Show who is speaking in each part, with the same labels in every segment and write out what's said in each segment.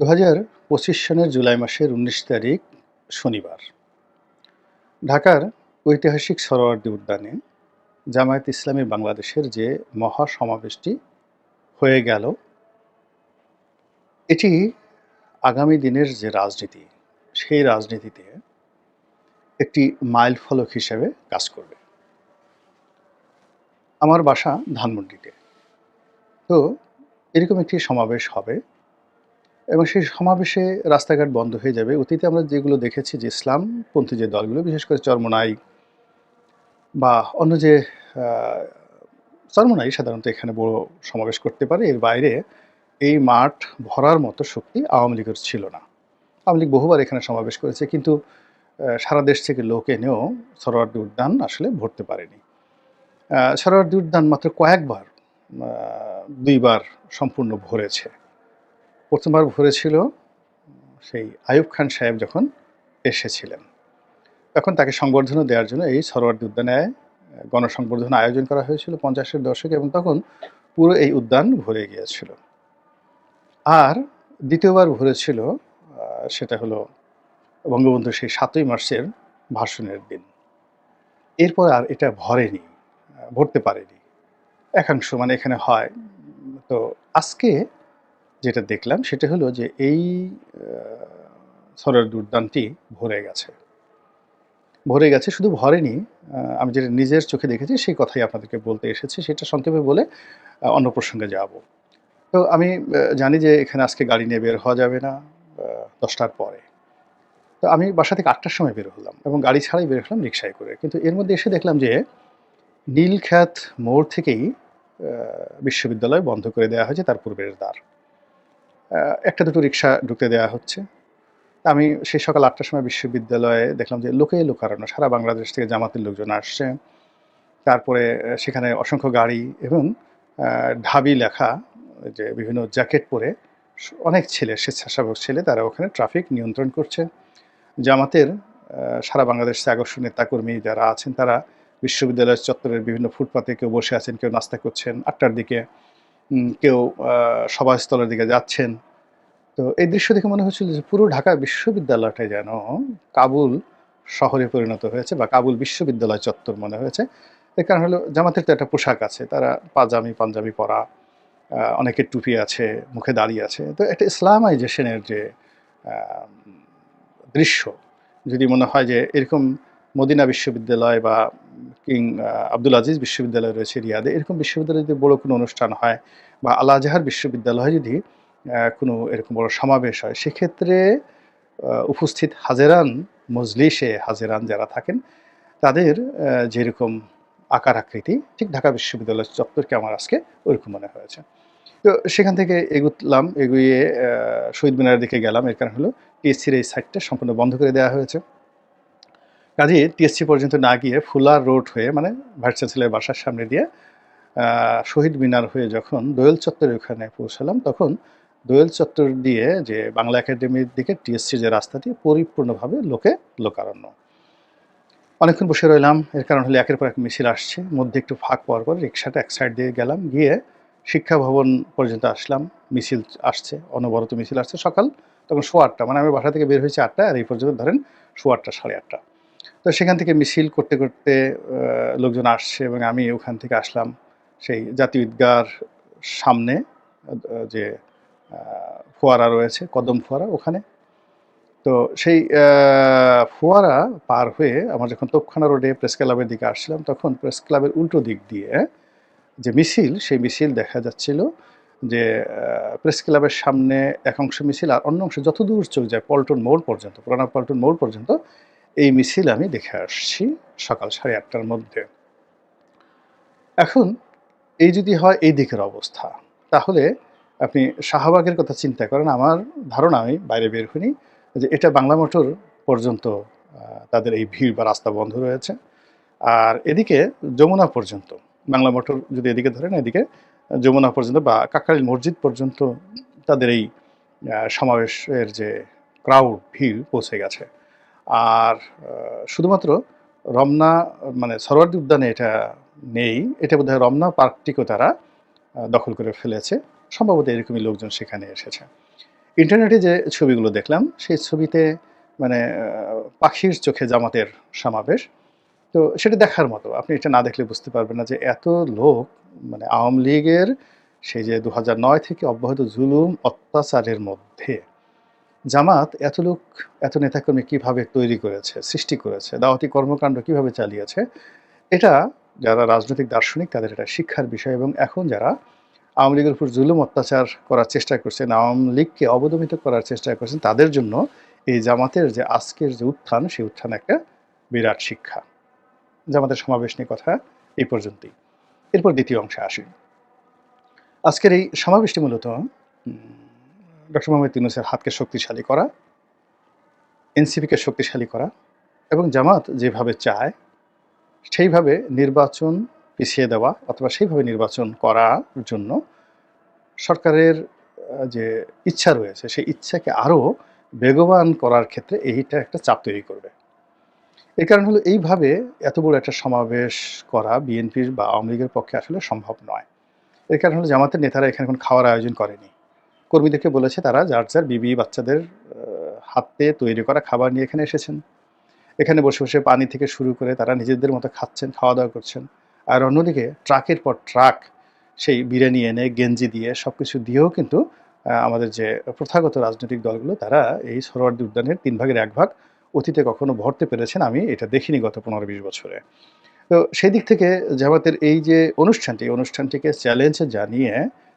Speaker 1: দু হাজার পঁচিশ সনের জুলাই মাসের উনিশ তারিখ, শনিবার। ঢাকার ঐতিহাসিক সরোয়ার্দী উদ্যানে জামায়াত ইসলামী বাংলাদেশের যে মহা সমাবেশটি হয়ে গেল, এটি আগামী দিনের যে রাজনীতি, সেই রাজনীতিতে একটি মাইল ফলক হিসেবে কাজ করবে। আমার বাসা ধানমন্ডিতে। তো এরকম একটি সমাবেশ হবে এবং সেই সমাবেশে রাস্তাঘাট বন্ধ হয়ে যাবে। অতীতে আমরা যেগুলো দেখেছি যে ইসলামপন্থী যে দলগুলো, বিশেষ করে চরমনাই বা অন্য যে চরমনাই সাধারণত এখানে বড় সমাবেশ করতে পারে, এর বাইরে এই মাঠ ভরার মতো শক্তি আওয়ামী লীগের ছিল না। আওয়ামী লীগ বহুবার এখানে সমাবেশ করেছে, কিন্তু সারা দেশ থেকে লোক এনেও সরোয়ার্দী উদ্যান আসলে ভরতে পারেনি। সরোয়ার্দী উদ্যান মাত্র কয়েকবার দুইবার সম্পূর্ণ ভরেছে। প্রথমবার ভরেছিল সেই আয়ুব খান সাহেব যখন এসেছিলেন, তখন তাকে সংবর্ধনা দেওয়ার জন্য এই সরোয়ার্দী উদ্যানে গণসংবর্ধনা আয়োজন করা হয়েছিল পঞ্চাশের দশকে এবং তখন পুরো এই উদ্যান ভরে গিয়েছিল। আর দ্বিতীয়বার ভরেছিল সেটা হলো বঙ্গবন্ধু সেই সাতই মার্চের ভাষণের দিন। এরপর আর এটা ভরেনি ভরতে পারেনি। একাংশ মানে এখানে হয়। তো আজকে যেটা দেখলাম সেটা হলো যে এই সরের উদ্যানটি ভরে গেছে। ভরে গেছে শুধু ভরেনি আমি যেটা নিজের চোখে দেখেছি সেই কথাই আপনাদেরকে বলতে এসেছি, সেটা সংক্ষেপে বলে অন্য প্রসঙ্গে যাব। তো আমি জানি যে এখানে আজকে গাড়ি নিয়ে বের হওয়া যাবে না দশটার পরে। তো আমি বাসা থেকে আটটার সময় বের হলাম এবং গাড়ি ছাড়াই বের হলাম রিক্সায় করে। কিন্তু এর মধ্যে এসে দেখলাম যে নীলখ্যাত মোড় থেকেই বিশ্ববিদ্যালয় বন্ধ করে দেওয়া হয়েছে তার পূর্বের দ্বার। একটা দুটো রিক্সা ঢুকতে দেওয়া হচ্ছে। আমি সেই সকাল আটটার সময় বিশ্ববিদ্যালয়ে দেখলাম যে লোকে লোকারণ্য, সারা বাংলাদেশ থেকে জামাতের লোকজন আসছে। তারপরে সেখানে অসংখ্য গাড়ি এবং ঢাবি লেখা, যে বিভিন্ন জ্যাকেট পরে অনেক ছেলে, স্বেচ্ছাসেবক ছেলে, তারা ওখানে ট্রাফিক নিয়ন্ত্রণ করছে। জামাতের সারা বাংলাদেশ আগস্ট নেতাকর্মী যারা আছেন, তারা বিশ্ববিদ্যালয়ের চত্বরের বিভিন্ন ফুটপাতে কেউ বসে আছেন, কেউ নাস্তা করছেন। আটটার দিকে কেউ সভাস্থলের দিকে যাচ্ছেন। তো এই দৃশ্য দেখে মনে হচ্ছিল যে পুরো ঢাকা বিশ্ববিদ্যালয়টা যেন কাবুল শহরে পরিণত হয়েছে বা কাবুল বিশ্ববিদ্যালয় চত্বর মনে হয়েছে। এর কারণ হলো জামাতের তো একটা পোশাক আছে, তারা পাজামি, পাঞ্জাবি পরা অনেকের টুপি আছে, মুখে দাঁড়িয়ে আছে। তো একটা ইসলামাইজেশনের যে দৃশ্য, যদি মনে হয় যে এরকম মদিনা বিশ্ববিদ্যালয় বা কিং আব্দুল আজিজ বিশ্ববিদ্যালয় রয়েছে রিয়াদে। এরকম বিশ্ববিদ্যালয়ে যদি বড় কোনো অনুষ্ঠান হয় বা আল আজহার বিশ্ববিদ্যালয়ে যদি কোনো এরকম বড় সমাবেশ হয়, সেক্ষেত্রে উপস্থিত হাজেরান, মজলিসে হাজেরান যারা থাকেন, তাদের যেরকম আকার আকৃতি, ঠিক ঢাকা বিশ্ববিদ্যালয় চত্বরকে আমার আজকে ওইরকম মনে হয়েছে। তো সেখান থেকে এগুতলাম, এগুয়ে শহীদ মিনারের দিকে গেলাম, এর কারণ হলো টিএসসির এই সাইটটা সম্পূর্ণ বন্ধ করে দেওয়া হয়েছে। কাজে টিএসসি পর্যন্ত না গিয়ে ফুলার রোড হয়ে মানে ভাইস চ্যান্সেলের বাসার সামনে দিয়ে শহীদ মিনার হয়ে যখন দোয়েল চত্বরের ওখানে পৌঁছালাম, তখন দোয়েল চত্বর দিয়ে যে বাংলা একাডেমির দিকে টিএসসি যে রাস্তাটি, পরিপূর্ণভাবে লোকে লোকারণ্য। অনেকক্ষণ বসে রইলাম, এর কারণ হলো একের পর এক মিছিল আসছে, মধ্যে একটু ফাঁক পাওয়ার পর রিক্সাটা এক সাইড দিয়ে গেলাম, গিয়ে শিক্ষা ভবন পর্যন্ত আসলাম, মিছিল আসছে, অনবরত মিছিল আসছে সকাল, তখন সোয়া আটটা মানে আমি বাসা থেকে বের হয়েছি আটটা আর এই পর্যন্ত ধরেন সোয়া আটটা, সাড়ে আটটা। তো সেখান থেকে মিছিল করতে করতে লোকজন আসছে এবং আমি ওখান থেকে আসলাম সেই জাতীয় ঈদগার সামনে যে ফোয়ারা রয়েছে, কদম ফোয়ারা ওখানে। তো সেই ফোয়ারা পার হয়ে আমার যখন তোপখানা রোডে প্রেস ক্লাবের দিকে আসছিলাম, তখন প্রেস ক্লাবের উল্টো দিক দিয়ে যে মিছিল, সেই মিছিল দেখা যাচ্ছিল যে প্রেস ক্লাবের সামনে এক অংশ মিছিল আর অন্য অংশ যত দূর চোখ যায় পল্টন মোড় পর্যন্ত, পুরানা পল্টন মোড় পর্যন্ত এই মিছিল আমি দেখে আসছি সকাল সাড়ে আটটার মধ্যে। এখন এই যদি হয় এই দিকের অবস্থা, তাহলে আপনি শাহবাগের কথা চিন্তা করেন। আমার ধারণা আমি বাইরে বের হইনি যে এটা বাংলা মোটর পর্যন্ত তাদের এই ভিড় বা রাস্তা বন্ধ রয়েছে। আর এদিকে যমুনা পর্যন্ত, বাংলা মোটর যদি এদিকে ধরেন, এদিকে যমুনা পর্যন্ত বা কাকরাইল মসজিদ পর্যন্ত তাদের এই সমাবেশের যে ক্রাউড ভিড় পৌঁছে গেছে। আর শুধুমাত্র রমনা মানে সরোয়ার্দী উদ্যানে এটা নেই। এটা বোধহয় রমনা পার্কটিকেও তারা দখল করে ফেলেছে। সম্ভবত এরকমই লোকজন সেখানে এসেছে। ইন্টারনেটে যে ছবিগুলো দেখলাম, সেই ছবিতে মানে পাখির চোখে জামাতের সমাবেশ। তো সেটা দেখার মতো। আপনি এটা না দেখলে বুঝতে পারবেন না যে এত লোক মানে আওয়ামী লীগের সেই যে দু থেকে অব্যাহত জুলুম, অত্যাচারের মধ্যে জামাত এত লোক, এত নেতাকর্মী কীভাবে তৈরি করেছে, সৃষ্টি করেছে, দাওয়াতি কর্মকাণ্ড কীভাবে চালিয়েছে, এটা যারা রাজনৈতিক দার্শনিক তাদের এটা শিক্ষার বিষয় এবং এখন যারা আওয়ামী লীগের উপর জুলুম অত্যাচার করার চেষ্টা করছেন, আওয়ামী লীগকে অবদমিত করার চেষ্টা করছেন, তাদের জন্য এই জামাতের যে আজকের যে উত্থান, সেই উত্থান একটা বিরাট শিক্ষা। জামাতের সমাবেশ নিয়ে কথা এই পর্যন্তই। এরপর দ্বিতীয় অংশে আসি। আজকের এই সমাবেশটি মূলত ডক্টর মোহাম্মদ ইউনুসের হাতকে শক্তিশালী করা, এনসিপিকে শক্তিশালী করা এবং জামাত যেভাবে চায়, সেইভাবে নির্বাচন পিছিয়ে দেওয়া অথবা সেইভাবে নির্বাচন করার জন্য সরকারের যে ইচ্ছা রয়েছে, সেই ইচ্ছাকে আরও বেগবান করার ক্ষেত্রে এইটা একটা চাপ তৈরি করবে। এর কারণ হলো এইভাবে এত বড় একটা সমাবেশ করা বিএনপির বা আওয়ামী লীগের পক্ষে আসলে সম্ভব নয়। এর কারণ হলো জামাতের নেতারা এখানে কোনো খাওয়ার আয়োজন করেনি। কর্মীদেরকে বলেছে তারা যার যার বিবি বাচ্চাদের হাতে তৈরি করা খাবার নিয়ে এখানে এসেছেন। এখানে বসে বসে পানি থেকে শুরু করে তারা নিজেদের মতো খাচ্ছেন খাওয়া দাওয়া করছেন। আর অন্যদিকে ট্রাকের পর ট্রাক, সেই বিরিয়ানি এনে, গেঞ্জি দিয়ে সব কিছু দিয়েও কিন্তু আমাদের যে প্রথাগত রাজনৈতিক দলগুলো, তারা এই সরোয়ার্দী উদ্যানের তিন ভাগের এক ভাগ অতীতে কখনো ভরতে পেরেছেন। আমি এটা দেখিনি গত পনেরো বিশ বছরে। তো সেই দিক থেকে জামাতের এই যে অনুষ্ঠানটি, অনুষ্ঠানটিকে চ্যালেঞ্জ জানিয়ে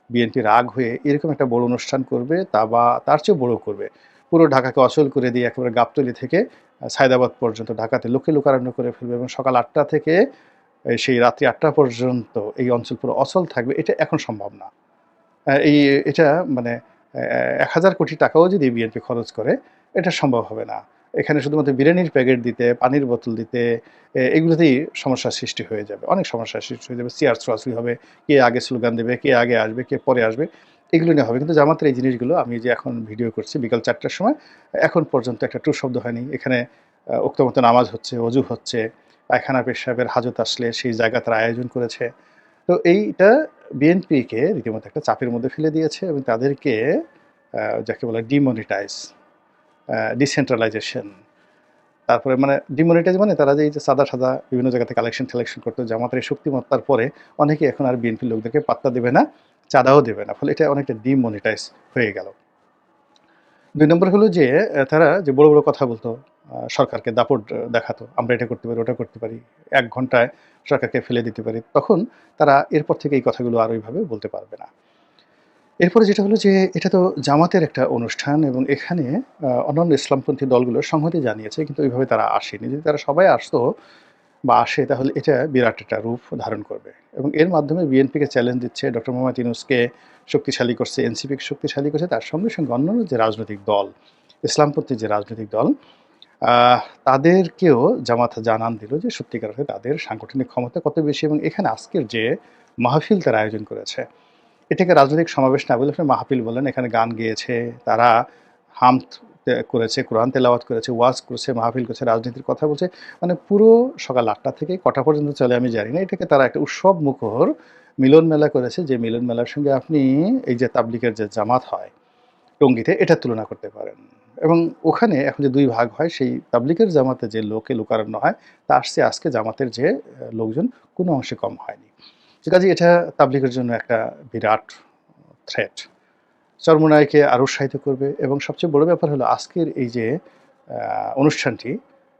Speaker 1: বিএনপি রাগ হয়ে এরকম একটা বড় অনুষ্ঠান করবে, তা বা তার চেয়েও বড় করবে। পুরো ঢাকাকে অচল করে দিয়ে একেবারে গাবতলি থেকে সায়দাবাদ পর্যন্ত ঢাকাতে লোকে লোকারণ্য করে ফেলবে এবং সকাল আটটা থেকে সেই রাত্রি আটটা পর্যন্ত এই অঞ্চল পুরো অচল থাকবে, এটা এখন সম্ভব না। এই, এটা মানে এক হাজার কোটি টাকাও যদি বিএনপি খরচ করে, এটা সম্ভব হবে না। এখানে শুধুমাত্র বিরিয়ানির প্যাকেট দিতে পানির বোতল দিতে এগুলোতেই সমস্যার সৃষ্টি হয়ে যাবে। অনেক সমস্যার সৃষ্টি হয়ে যাবে। চেয়ার ছোড়াছুড়ি হবে কে আগে স্লোগান দেবে কে আগে আসবে কে পরে আসবে এগুলো নিয়ে হবে। কিন্তু জামাতের এই জিনিসগুলো আমি যে এখন ভিডিও করছি বিকাল চারটার সময় এখন পর্যন্ত একটা টু শব্দ হয়নি। এখানে আহ, উক্তমত নামাজ হচ্ছে অজু হচ্ছে পায়খানা পেশাবের হাজত আসলে সেই জায়গা তারা আয়োজন করেছে। তো এইটা বিএনপিকে রীতিমতো একটা চাপের মধ্যে ফেলে দিয়েছে এবং তাদেরকে যাকে বলে ডিমনিটাইজ ডিসেন্ট্রালাইজেশন তারপরে মানে ডিমনিটাইজ মানে তারা যে সাদা সাদা বিভিন্ন জায়গাতে কালেকশন কালেকশন করতো জামাতের শক্তিমত্তার পরে অনেকে এখন আর বিএনপি লোকদেরকে পাত্তা দেবে না, চাঁদাও দেবে না। ফলে এটা অনেকটা ডিমনিটাইজ হয়ে গেল। দুই নম্বর হলো যে তারা যে বড় বড় কথা বলতো সরকারকে দাপট দেখাতো, আমরা এটা করতে পারি, ওটা করতে পারি, এক ঘন্টায় সরকারকে ফেলে দিতে পারি, তখন তারা এরপর থেকে এই কথাগুলো আর ওইভাবে বলতে পারবে না। এরপরে যেটা হলো যে এটা তো জামাতের একটা অনুষ্ঠান এবং এখানে অন্যান্য ইসলামপন্থী দলগুলো সংহতি জানিয়েছে, কিন্তু ওইভাবে তারা আসেনি। যদি তারা সবাই আসতো বা আসে, তাহলে এটা বিরাট একটা রূপ ধারণ করবে। এবং এর মাধ্যমে বিএনপিকে চ্যালেঞ্জ দিচ্ছে ডক্টর মোহাম্মদ ইউনুসকে শক্তিশালী করছে, এনসিপিকে শক্তিশালী করছে, তার সঙ্গে সঙ্গে অন্যান্য যে রাজনৈতিক দল, ইসলামপন্থী যে রাজনৈতিক দল তাদেরকেও জামাত জানান দিল যে সত্যিকার তাদের সাংগঠনিক ক্ষমতা কত বেশি এবং এখানে আজকের যে মাহফিল তারা আয়োজন করেছে। এটাকে রাজনৈতিক সমাবেশ না বলে মাহফিল বলেন, এখানে গান গেয়েছে, তারা হাম করেছে, কোরআন তেলাওয়াত করেছে, ওয়াজ করেছে, মাহফিল করেছে, রাজনীতির কথা বলছে মানে পুরো সকাল আটটা থেকে কটা পর্যন্ত চলে আমি জানি না, এটাকে তারা একটা উৎসব মুখর মিলন মেলা করেছে, যে মিলন মেলার সঙ্গে আপনি এই যে তাবলিকের যে জামাত হয়, টঙ্গিতে, এটা তুলনা করতে পারেন। এবং ওখানে এখন যে দুই ভাগ হয়, সেই তাবলিকের জামাতে যে লোকে লোকারণ্য হয়, তা আসছে আজকে জামাতের যে লোকজন, কোনো অংশে কম হয়নি। কাজে এটা তাবলিগের জন্য একটা বিরাট থ্রেট চর্মনায়কে আরও উৎসাহিত করবে এবং সবচেয়ে বড় ব্যাপার হলো আজকের এই যে অনুষ্ঠানটি,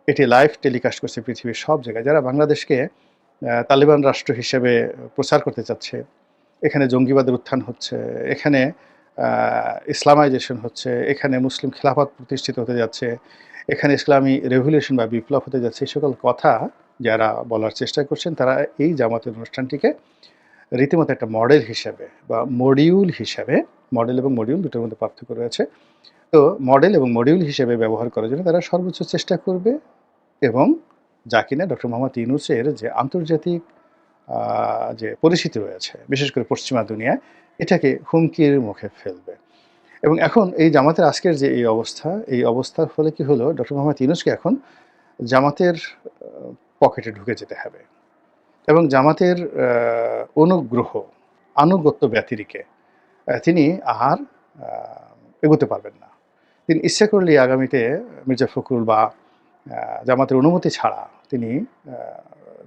Speaker 1: এটি লাইভ টেলিকাস্ট করছে পৃথিবীর সব জায়গায়। যারা বাংলাদেশকে তালিবান রাষ্ট্র হিসেবে প্রচার করতে চাচ্ছে, এখানে জঙ্গিবাদের উত্থান হচ্ছে, এখানে ইসলামাইজেশন হচ্ছে, এখানে মুসলিম খেলাফত প্রতিষ্ঠিত হতে যাচ্ছে, এখানে ইসলামী রেভলিউশন বা বিপ্লব হতে যাচ্ছে এই সকল কথা যারা বলার চেষ্টা করছেন, তারা এই জামাতের অনুষ্ঠানটিকে রীতিমতো একটা মডেল হিসাবে বা মডিউল হিসাবে, মডেল এবং মডিউল দুটোর মধ্যে পার্থক্য রয়েছে। তো মডেল এবং মডিউল হিসেবে ব্যবহার করার জন্য তারা সর্বোচ্চ চেষ্টা করবে এবং যা কিনা ডক্টর মোহাম্মদ ইউনুসের যে আন্তর্জাতিক যে পরিচিতি রয়েছে, বিশেষ করে পশ্চিমা দুনিয়ায়, এটাকে হুমকির মুখে ফেলবে। এবং এখন এই জামাতের আজকের যে এই অবস্থা, এই অবস্থার ফলে কি হলো? ডক্টর মোহাম্মদ ইউনুসকে এখন জামাতের পকেটে ঢুকে যেতে হবে। এবং জামাতের অনুগ্রহ, আনুগত্য ব্যতিরিকে তিনি আর এগোতে পারবেন না। তিনি ইচ্ছা করলে আগামীতে মির্জা ফখরুল বা জামাতের অনুমতি ছাড়া তিনি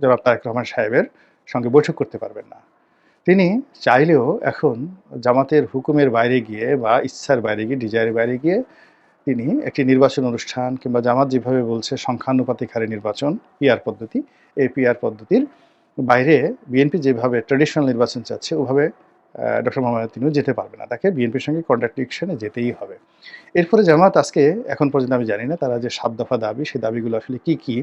Speaker 1: জনাব তারেক রহমান সাহেবের সঙ্গে বৈঠক করতে পারবেন না। তিনি চাইলেও এখন জামাতের হুকুমের বাইরে গিয়ে বা ইচ্ছার বাইরে গিয়ে, ডিজায়ারের বাইরে গিয়ে তিনি একটি নির্বাচন অনুষ্ঠান কিংবা জামাত যেভাবে বলছে, সংখ্যানুপাতিক হারে নির্বাচন পিআর পদ্ধতি, এই পিআর পদ্ধতির বাইরে বিএনপি যেভাবে ট্রেডিশনাল নির্বাচন চাচ্ছে, ওভাবে ডক্টর মোহাম্মদ তিনিও যেতে পারবে না। তাকে বিএনপির সঙ্গে কন্ট্রাডিকশনে যেতেই হবে। এরপরে জামাত আজকে, এখন পর্যন্ত আমি জানি না, তারা যে সাত দফা দাবি, সেই দাবিগুলো আসলে কি কি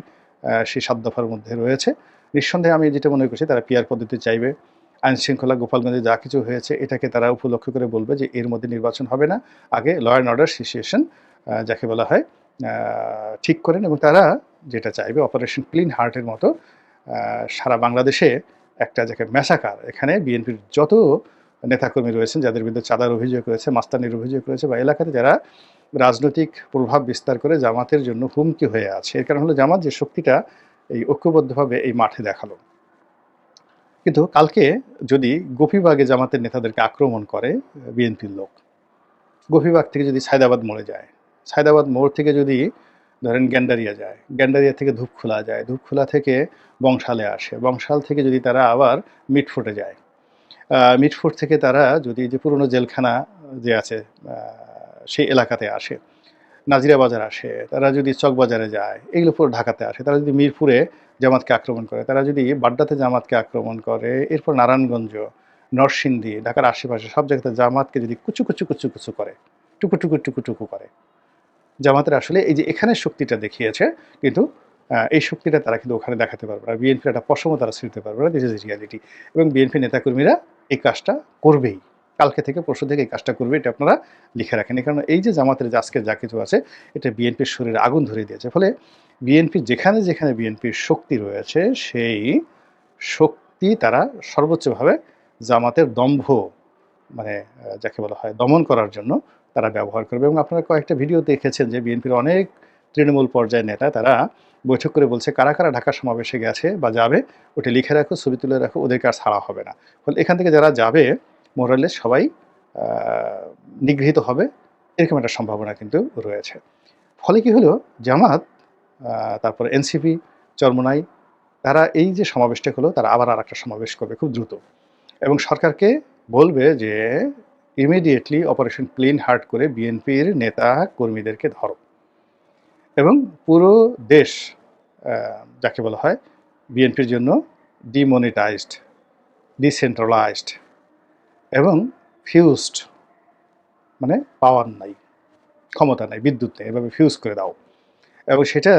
Speaker 1: সেই সাত দফার মধ্যে রয়েছে। নিঃসন্দেহে আমি যেটা মনে করছি, তারা পিআর পদ্ধতি চাইবে। আইন শৃঙ্খলা গোপালগঞ্জে যা কিছু হয়েছে, এটাকে তারা উপলক্ষ করে বলবে যে এর মধ্যে নির্বাচন হবে না। আগে ল অ্যান্ড অর্ডার সিচুয়েশন যাকে বলা হয় ঠিক করেন এবং তারা যেটা চাইবে অপারেশন ক্লিন হার্টের মতো সারা বাংলাদেশে একটা যাকে ম্যাসাকার, এখানে বিএনপির যত নেতাকর্মী রয়েছেন, যাদের বিরুদ্ধে চাঁদার অভিযোগ রয়েছে, মাস্তানির অভিযোগ রয়েছে, বা এলাকাতে যারা রাজনৈতিক প্রভাব বিস্তার করে জামাতের জন্য হুমকি হয়ে আছে, এর কারণ হলো জামাত যে শক্তিটা এই ঐক্যবদ্ধভাবে এই মাঠে দেখাল। কিন্তু কালকে যদি গোপীবাগে জামাতের নেতাদেরকে আক্রমণ করে বিএনপির লোক, গোপীবাগ থেকে যদি সায়দাবাদ মরে যায় সায়দাবাদ মোড় থেকে যদি ধরেন গ্যান্ডারিয়া যায় গ্যান্ডারিয়া থেকে ধূপখোলা যায় ধূপখোলা থেকে বংশালে আসে বংশাল থেকে যদি তারা আবার মিটফোর্টে যায় আহ, মিটফোর্ট থেকে তারা যদি যে পুরনো জেলখানা যে আছে সেই এলাকাতে আসে নাজিরা বাজার আসে তারা যদি চকবাজারে যায় এগুলো পুরো ঢাকাতে আসে তারা যদি মিরপুরে জামাতকে আক্রমণ করে তারা যদি বাড্ডাতে জামাতকে আক্রমণ করে এরপর নারায়ণগঞ্জ নরসিংদী ঢাকার আশেপাশে সব জায়গাতে জামাতকে যদি কুচু কুচু কুচু কুচু করে টুকু টুকু টুকু টুকু করে জামাতের আসলে এই যে এখানে শক্তিটা দেখিয়েছে, কিন্তু এই শক্তিটা তারা কিন্তু ওখানে দেখাতে পারবে না। বিএনপির একটা পশমও তারা ছিঁড়তে পারবে না। দিস ইজ রিয়ালিটি এবং বিএনপি নেতাকর্মীরা এই কাজটা করবেই। কালকে থেকে, পরশু থেকে এই কাজটা করবে, এটা আপনারা লিখে রাখেন। কারণ এই যে জামাতের যে আজকে যা কিছু আছে, এটা বিএনপির শরীরে আগুন ধরিয়ে দিয়েছে। ফলে বিএনপি যেখানে যেখানে বিএনপির শক্তি রয়েছে, সেই শক্তি তারা সর্বোচ্চভাবে জামাতের দম্ভ মানে যাকে বলা হয় দমন করার জন্য তারা ব্যবহার করবে। এবং আপনারা কয়েকটা ভিডিও দেখেছেন যে বিএনপির অনেক তৃণমূল পর্যায়ের নেতা, তারা বৈঠক করে বলছে, কারা কারা ঢাকা সমাবেশে গেছে বা যাবে, ওটা লিখে রাখো, ছবি তুলে রাখো ওদেরকে আর ছাড়া হবে না। ফলে এখান থেকে যারা যাবে মোরালে সবাই নিগৃহীত হবে। এরকম একটা সম্ভাবনা কিন্তু রয়েছে। ফলে কি হলো? জামাত তারপর এনসিপি চরমোনাই, তারা এই যে সমাবেশটা হলো, তারা আবার আর একটা সমাবেশ করবে খুব দ্রুত। এবং সরকারকে বলবে যে, ইমিডিয়েটলি অপারেশন ক্লিন হার্ট করে বিএনপির নেতা কর্মীদেরকে ধরো। এবং পুরো দেশ যাকে বলা হয়, বিএনপির জন্য ডিমনিটাইজড, ডিসেন্ট্রালাইজড এবং ফিউজড মানে পাওয়ার নাই, ক্ষমতা নাই, বিদ্যুৎ নেই, এভাবে ফিউজ করে দাও। এবং সেটা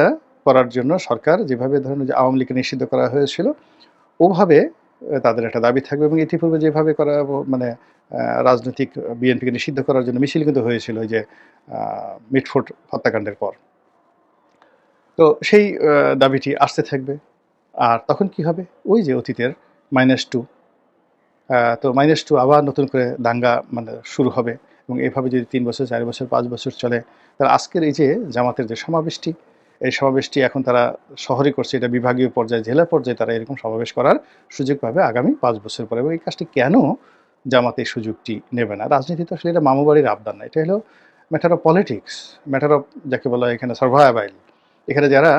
Speaker 1: করার জন্য সরকার যেভাবে ধরেন যে আওয়ামী লীগকে নিষিদ্ধ করা হয়েছিল, ওভাবে তাদের একটা দাবি থাকবে এবং ইতিপূর্বে যেভাবে করা মানে রাজনৈতিক বিএনপিকে নিষিদ্ধ করার জন্য মিছিল কিন্তু হয়েছিল যে আহ, মিটফোর্ট হত্যাকাণ্ডের পর। তো সেই দাবিটি আসতে থাকবে। আর তখন কি হবে? ওই যে অতীতের মাইনাস টু তো মাইনাস টু আবার নতুন করে দাঙ্গা মানে শুরু হবে। এবং এভাবে যদি তিন বছর চার বছর পাঁচ বছর চলে তাহলে আজকের এই যে জামাতের যে সমাবেশটি এই সমাবেশটি এখন তারা শহরে করছে, এটা বিভাগীয় পর্যায়ে, জেলা পর্যায়ে তারা এরকম সমাবেশ করার সুযোগ পাবে আগামী পাঁচ বছর পরে। এবং এই কাজটি কেন জামাতে এই সুযোগটি নেবে না? রাজনীতি তো আসলে এটা মামুবাড়ির আবদান না, এটা হলো matter of politics matter of যাকে বলা হয় এখানে সার্ভাইভাইল এখানে যারা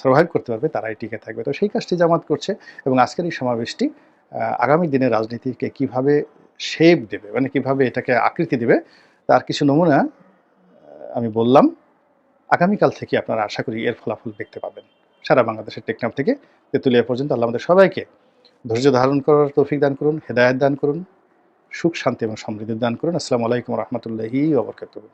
Speaker 1: সার্ভাইভ করতে পারবে তারাই টিকে থাকবে। তো সেই কাজটি জামাত করছে এবং আজকের এই সমাবেশটি আগামী দিনে রাজনীতিকে কীভাবে শেপ দেবে মানে কীভাবে এটাকে আকৃতি দেবে, তার কিছু নমুনা আমি বললাম। আগামীকাল থেকে আপনারা আশা করি এর ফলাফল দেখতে পাবেন। সারা বাংলাদেশের টেকনাম থেকে তেঁতুলিয়া পর্যন্ত আল্লাহ আমাদের সবাইকে ধৈর্য ধারণ করার তৌফিক দান করুন, হেদায়ত দান করুন, সুখ, শান্তি এবং সমৃদ্ধির দান করুন। আসসালামু আলাইকুম রহমতুল্লাহি ওবরকাতুহ